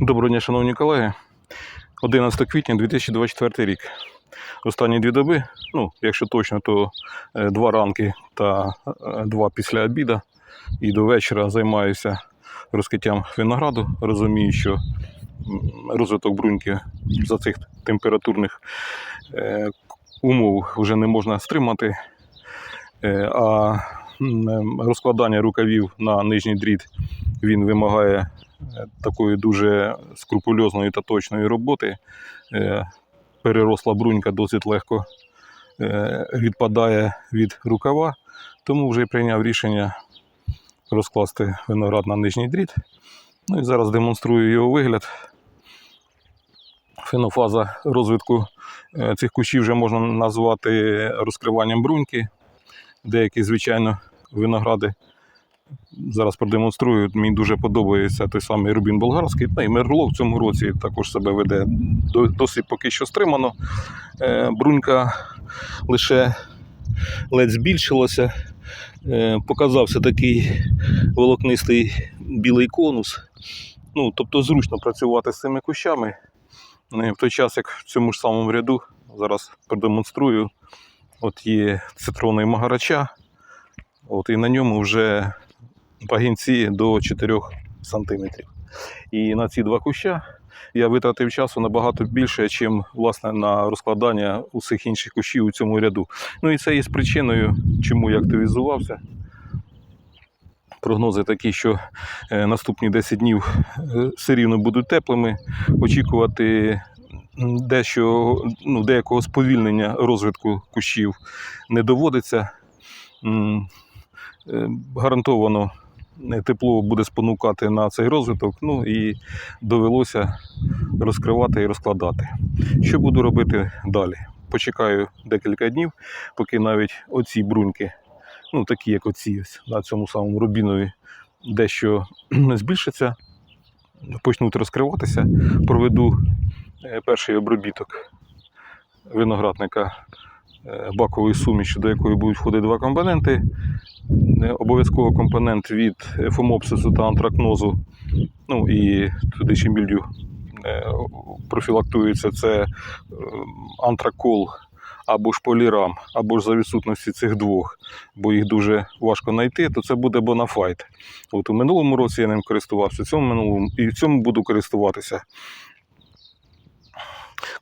Доброго дня, шановні колеги. 11 квітня 2024 рік. Останні дві доби, ну, якщо точно, то е, два ранки та е, два після обіду. І до вечора займаюся розкриттям винограду. Розумію, що розвиток бруньки за цих температурних е, умов вже не можна стримати. А розкладання рукавів на нижній дріт він вимагає такої дуже скрупульозної та точної роботи. Е, Переросла брунька досить легко е, відпадає від рукава, тому вже прийняв рішення розкласти виноград на нижній дріт. Ну і зараз демонструю його вигляд. Фенофаза розвитку е, цих кущів вже можна назвати розкриванням бруньки. Деякі, звичайно, виногради Зараз продемонструю. Мені дуже подобається той самий Рубін Болгарський. Ну і Мерло в цьому році також себе веде досить поки що стримано. Е, Брунька лише ледь збільшилася. Е, Показався такий волокнистий білий конус. Ну, тобто зручно працювати з цими кущами. Е, В той час, як в цьому ж самому ряду, зараз продемонструю, от є цитрони магарача, от, і на ньому вже пагінці до 4 см. І на ці два куща я витратив часу набагато більше, ніж власне на розкладання усіх інших кущів у цьому ряду. Ну і це є причиною, чому я активізувався. Прогнози такі, що е, наступні 10 днів е, все рівно будуть теплими. Очікувати дещо, ну, деякого сповільнення розвитку кущів не доводиться. Е, Гарантовано тепло буде спонукати на цей розвиток. Ну і довелося розкривати і розкладати. Що буду робити далі? Почекаю декілька днів, поки навіть оці бруньки, ну такі як оці ось на цьому самому рубінові, дещо збільшаться, почнуть розкриватися. Проведу е, перший обробіток виноградника бакової суміші, до якої будуть входити два компоненти. Е, Обов'язково компонент від фомопсису та антракнозу. Ну і туди ще мільдю е, профілактується це е, антракол або ж полірам, або ж за відсутності цих двох, бо їх дуже важко знайти, то це буде бонафайт. От у минулому році я ним користувався, в цьому минулому і в цьому буду користуватися.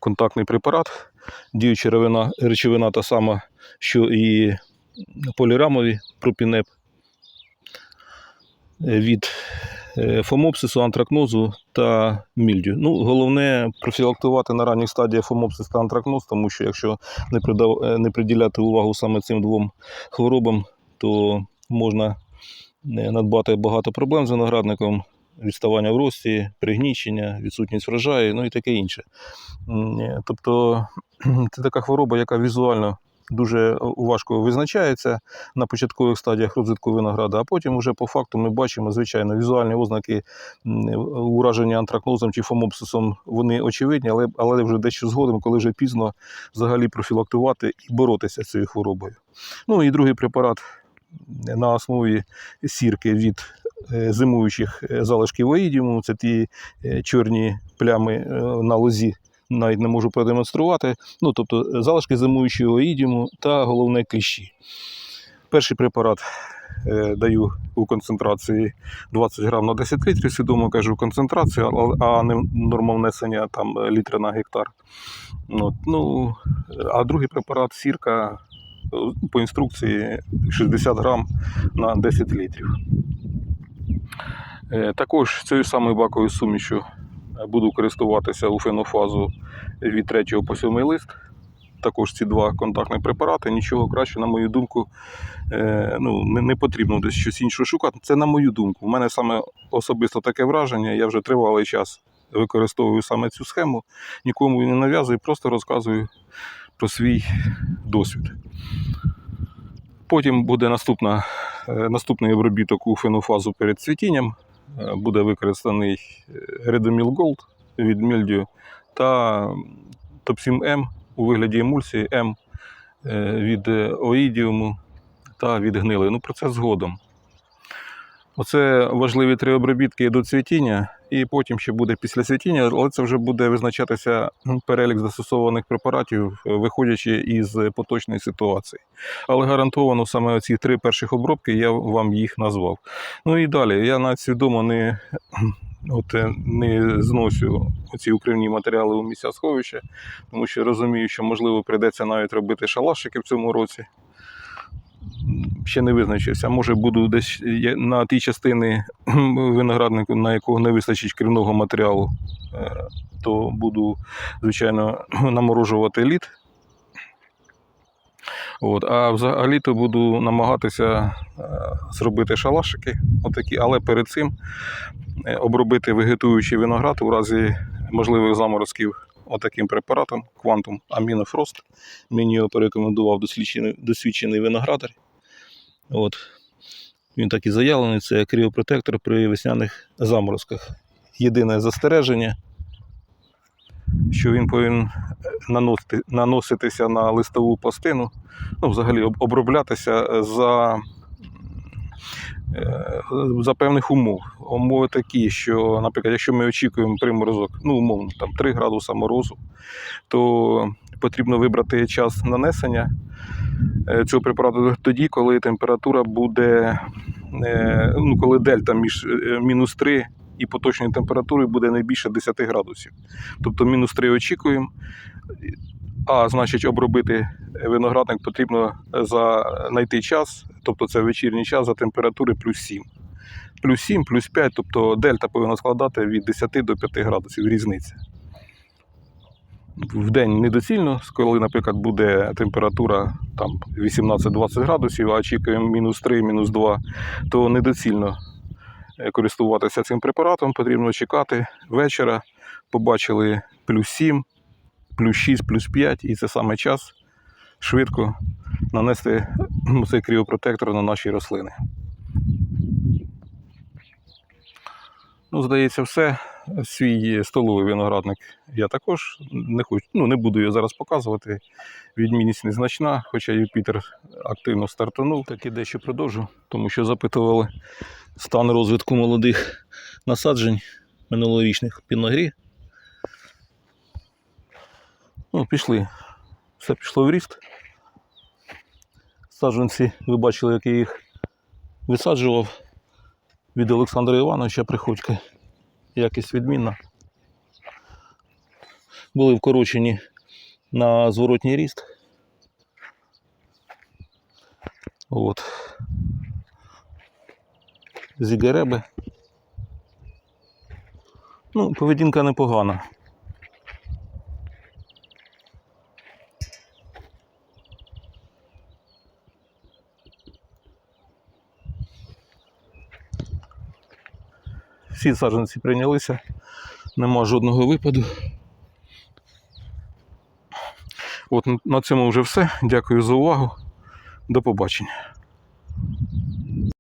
Контактний препарат, діюча речовина, речовина та сама, що і полірамові пропінеп е, від е, фомопсису, антракнозу та мільдю. Ну, головне профілактувати на ранніх стадіях фомопсис та антракноз, тому що якщо не, придав, е, не приділяти увагу саме цим двом хворобам, то можна надбати багато проблем з виноградником. Відставання в рості, пригнічення, відсутність врожаю, ну і таке інше. Е, Тобто це така хвороба, яка візуально дуже важко визначається на початкових стадіях розвитку винограда, а потім вже по факту ми бачимо, звичайно, візуальні ознаки ураження антракнозом чи фомопсисом, вони очевидні, але, але вже дещо згодом, коли вже пізно взагалі профілактувати і боротися з цією хворобою. Ну і другий препарат на основі сірки від е, зимуючих е, залишків оїдіуму, це ті е, чорні плями на лозі, навіть не можу продемонструвати. Ну, тобто залишки зимуючого оїдіуму та головне кліщі. Перший препарат е, даю у концентрації 20 грам на 10 літрів, свідомо кажу концентрацію, а- не норма внесення там літра на гектар. От, ну, а другий препарат сірка по інструкції 60 грам на 10 літрів. Е, Також цією самою баковою сумішю е, буду користуватися у фенофазу від 3 по 7 лист. Також ці два контактні препарати. Нічого краще, на мою думку, е, ну, не, потрібно десь щось інше шукати. Це на мою думку. У мене саме особисто таке враження. Я вже тривалий час використовую саме цю схему, нікому не нав'язую, просто розказую про свій досвід. Потім буде наступна, е, наступний обробіток у фенофазу перед цвітінням. Е, Буде використаний Редоміл Gold від Мільдію та Топсім М у вигляді емульсії М е, від е, оїдіуму та від гнили. Ну, про це згодом. Оце важливі три обробітки до цвітіння, і потім ще буде після цвітіння, але це вже буде визначатися перелік застосованих препаратів, е, виходячи із поточної ситуації. Але гарантовано саме ці три перших обробки я вам їх назвав. Ну і далі я навіть свідомо не, от, е, не зносю ці укривні матеріали у місця сховища, тому що розумію, що можливо прийдеться навіть робити шалашики в цьому році. Ще не визначився. Може, буду десь на ті частини винограднику, на якого не вистачить крівного матеріалу, е, то буду, звичайно, наморожувати лід. От, а взагалі то буду намагатися е, зробити шалашики, отакі, але перед цим е, обробити вегетуючий виноград у разі можливих заморозків отаким препаратом Quantum Aminoфроst. Мені його порекомендував досвідчений, досвідчений виноградар. От. Він так і заявлений, це кріопротектор при весняних заморозках. Єдине застереження, що він повинен наносити, наноситися на листову пластину, ну, взагалі оброблятися за, е, за певних умов. Умови такі, що, наприклад, якщо ми очікуємо приморозок, ну, умовно, там 3 градуса морозу, то потрібно вибрати час нанесення е, цього препарату тоді, коли температура буде, е, ну, коли дельта між е, мінус 3 і поточною температурою буде не більше 10 градусів. Тобто мінус 3 очікуємо, а значить обробити виноградник потрібно знайти час, тобто це вечірній час за температури плюс 7. Плюс 7, плюс 5, тобто дельта повинна складати від 10 до 5 градусів різниця. В день недоцільно, коли, наприклад, буде температура там 18-20 градусів, а очікуємо мінус 3, мінус 2, то недоцільно е, користуватися цим препаратом. Потрібно чекати вечора. Побачили плюс 7, плюс 6, плюс 5, і це саме час швидко нанести цей кріопротектор на наші рослини. Ну, здається, все. Свій столовий виноградник я також не хочу, ну не буду його зараз показувати. Відмінність незначна, хоча Юпітер активно стартанув, так і дещо продовжу, тому що запитували стан розвитку молодих насаджень минулорічних піногрі. Ну, пішли. Все пішло в ріст. Саджанці, ви бачили, як я їх висаджував від Олександра Івановича Приходька. Якість відмінна. Були вкорочені на зворотній ріст. От. Зігереби. Ну, поведінка непогана. Всі саджанці прийнялися, нема жодного випаду. От на цьому вже все. Дякую за увагу. До побачення.